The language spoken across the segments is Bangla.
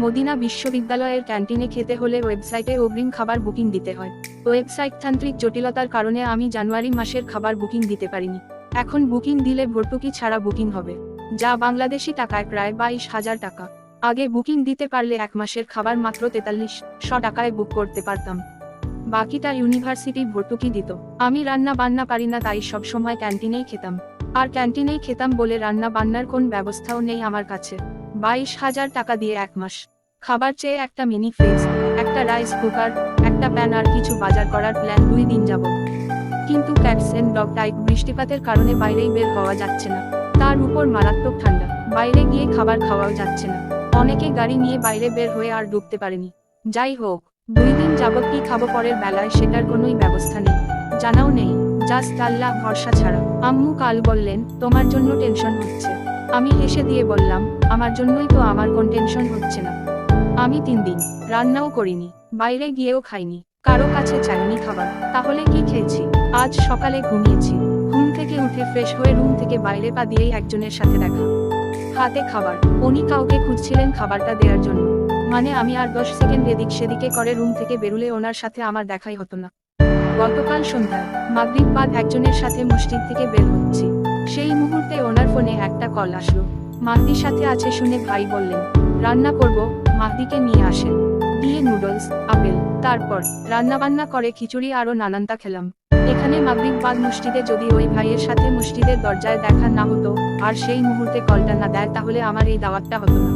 মদিনা বিশ্ববিদ্যালয়ের ক্যান্টিনে খেতে হলে ওয়েবসাইটে অগ্রিম খাবার বুকিং দিতে হয়। ওয়েবসাইট তান্ত্রিক জটিলতার কারণে আমি জানুয়ারি মাসের খাবার বুকিং দিতে পারিনি। এখন বুকিং দিলে ভর্তুকি ছাড়া বুকিং হবে, যা বাংলাদেশি টাকায় প্রায় বাইশ হাজার টাকা। আগে বুকিং দিতে পারলে এক মাসের খাবার মাত্র তেতাল্লিশ শ টাকায় বুক করতে পারতাম। বাকিটা ইউনিভার্সিটি ভর্তুকি দিত। আমি রান্না বান্না পারি না, তাই সব সময় ক্যান্টিনেই খেতাম। আর ক্যান্টিনেই খেতাম বলে রান্না বান্নার কোন ব্যবস্থাও নেই আমার কাছে। বাইশ হাজার টাকা দিয়ে এক মাস। খাবার চেয়ে একটা মিনি ফ্রিজ একটা রাইস কুকার একটা প্যান আর কিছু বাজার করার প্ল্যান দুই দিন যাব কিন্তু ক্যাটস এন্ড ডগ টাইপ বৃষ্টিপাতের কারণে বাইরেই বের হওয়া যাচ্ছে না। তার উপর মারাত্মক ঠান্ডা। বাইরে গিয়ে খাবার খাওয়াও যাচ্ছে না। অনেকে গাড়ি নিয়ে বাইরে বের হয়ে আর ডুবতে পারেনি। যাই হোক, দুই দিন যাবত কি খাব পরের বেলায় সেটার কোনোই ব্যবস্থা নেই। জানাও নেই। জাস্ট আল্লাহ ভরসা ছাড়া। আম্মু কাল বললেন, তোমার জন্য টেনশন হচ্ছে। আমি হেসে দিয়ে বললাম, আমার জন্যই তো আমার কোন টেনশন হচ্ছে না। আমি তিন দিন রান্নাও করিনি, বাইরে গিয়েও খাইনি, কারও কাছে চাইনি খাবার। তাহলে কি খেয়েছি? আজ সকালে ঘুমিয়েছি, ঘুম থেকে উঠে ফ্রেশ হয়ে রুম থেকে বাইরে পা দিয়েই একজনের সাথে দেখা। হাতে খাবার, উনি কাউকে খুঁজছিলেন খাবারটা দেওয়ার জন্য। মানে আমি আর দশ সেকেন্ড এদিক সেদিকে করে রুম থেকে বেরুলে ওনার সাথে আমার দেখাই হতো না। গতকাল সন্ধ্যায় মাগরিব বাদ একজনের সাথে মসজিদ থেকে বের হচ্ছি। সেই মুহূর্তে ওনার ফোনে একটা কল আসলো। মাহদির সাথে আছে শুনে ভাই বললেন, রান্না করব মাহদিকে নিয়ে আসেন। দিয়ে নুডলস, আপেল, তারপর রান্না বান্না করে খিচুড়ি আরও নানানটা খেলাম। এখানে মাগরিব বাদ মসজিদে যদি ওই ভাইয়ের সাথে মসজিদের দরজায় দেখা না হতো, আর সেই মুহূর্তে কলটা না দেয়, তাহলে আমার এই দাওয়াতটা হতো না।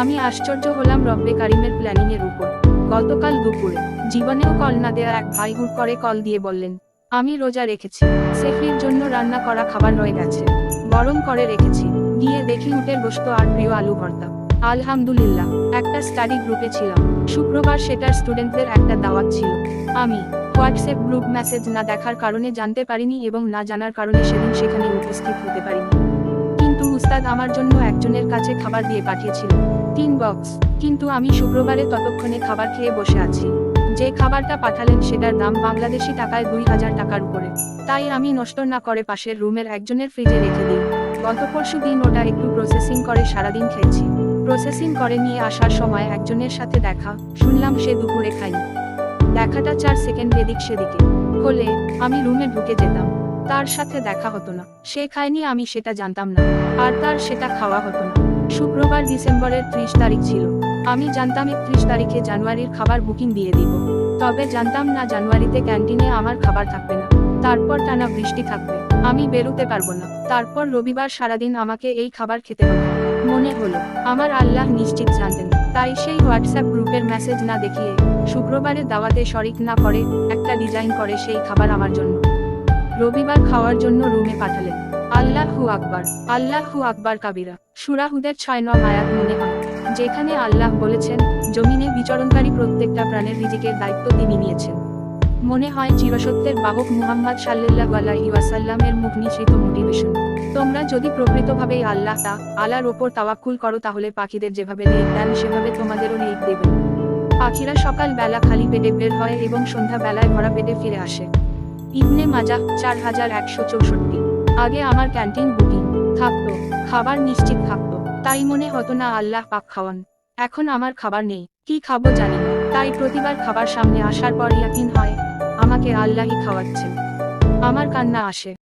আমি আশ্চর্য হলাম রব্বে কারিমের প্ল্যানিং এর উপর। গতকাল দুপুরে জীবনেও কল না দেয়া এক ভাই হুট করে কল দিয়ে বললেন আমি রোজা রেখেছি, সেফরির জন্য রান্না করা খাবার রয়ে গেছে। গরম করে রেখেছি, গিয়ে দেখি উটের গোস্ত আর প্রিয় আলু ভর্তা। আলহামদুলিল্লাহ, একটা স্টাডি গ্রুপে ছিলাম। শুক্রবার সেটার স্টুডেন্টদের একটা দাওয়াত ছিল। আমি, হোয়াটসঅ্যাপ গ্রুপ মেসেজ না দেখার কারণে জানতে পারিনি এবং না জানার কারণে সেদিন সেখানে উপস্থিত হতে পারিনি। কিন্তু উস্তাদ আমার জন্য একজনের কাছে খাবার দিয়ে পাঠিয়েছিল। তিন বক্স, কিন্তু আমি শুক্রবারে ততক্ষণে খাবার খেয়ে বসে আছি। যে খাবারটা পাঠালেন সেটার দাম বাংলাদেশি টাকায় দুই হাজার টাকার উপরে। তাই আমি নষ্ট না করে পাশের রুমের একজনের ফ্রিজে রেখে দিই। গত পরশু দিন ওটা একটু প্রসেসিং করে সারাদিন খেয়েছি। প্রসেসিং করে নিয়ে আসার সময় একজনের সাথে দেখা, শুনলাম সে দুপুরে খায়নি। দেখাটা চার সেকেন্ড এদিক সেদিকে। হলে আমি রুমে ঢুকে যেতাম। তার সাথে দেখা হতো না। সে খায়নি, আমি সেটা জানতাম না। আর তার সেটা খাওয়া হতো না। শুক্রবার ডিসেম্বরের ত্রিশ তারিখ ছিল। আমি জানতাম একত্রিশ তারিখে জানুয়ারির খাবার বুকিং দিয়ে দিব। তবে জানতাম না জানুয়ারিতে ক্যান্টিনে আমার খাবার থাকবে না। তারপর টানা বৃষ্টি থাকবে। আমি বেরোতে পারব না। তারপর রবিবার সারাদিন আমাকে এই খাবার খেতে হবে। মনে হলো, আমার আল্লাহ নিশ্চিত জানতেন। তাই সেই হোয়াটসঅ্যাপ গ্রুপের মেসেজ না দেখিয়ে শুক্রবারে দাওয়াতে শরিক না করে একটা ডিজাইন করে সেই খাবার আমার জন্য। রবিবার খাওয়ার জন্য রুমে পাঠালেন। আল্লাহু আকবার আল্লাহু আকবার কাবিরা। সুরাহুদের ছয় নয় আয়াত মনে হয়। যেখানে আল্লাহ বলেছেন, জমিনে বিচরণকারী প্রত্যেকটা প্রাণের রিজিকের দায়িত্ব তিনি নিয়েছেন। মনে হয় চিরসত্যের বাহক মুহাম্মদ সাল্লাল্লাহু আলাইহি ওয়াসাল্লামের মুখ নিঃসৃত মোটিভেশন। তোমরা যদি প্রকৃতভাবেই আল্লাহ তা আলার ওপর তাওয়াক্কুল করো, তাহলে পাখিদের যেভাবে লেক দেন সেভাবে তোমাদেরও লেক দেবেন পাখিরা সকাল বেলা খালি পেটে বের হয় এবং সন্ধ্যা বেলায় ভরা পেটে ফিরে আসে। ইবনে মাজাহ, চার হাজার একশো চৌষট্টি। আগে আমার ক্যান্টিন বুকিং। থাকতো। খাবার নিশ্চিত থাকতো। তাই মনে হতো না আল্লাহ পাক খাওয়ান। এখন আমার খাবার নেই, কি খাব জানি তাই প্রতিবার খাবার সামনে আসার পর ইয়াকিন হয়, আমাকে আল্লাহই খাওয়াচ্ছেন। আমার কান্না আসে।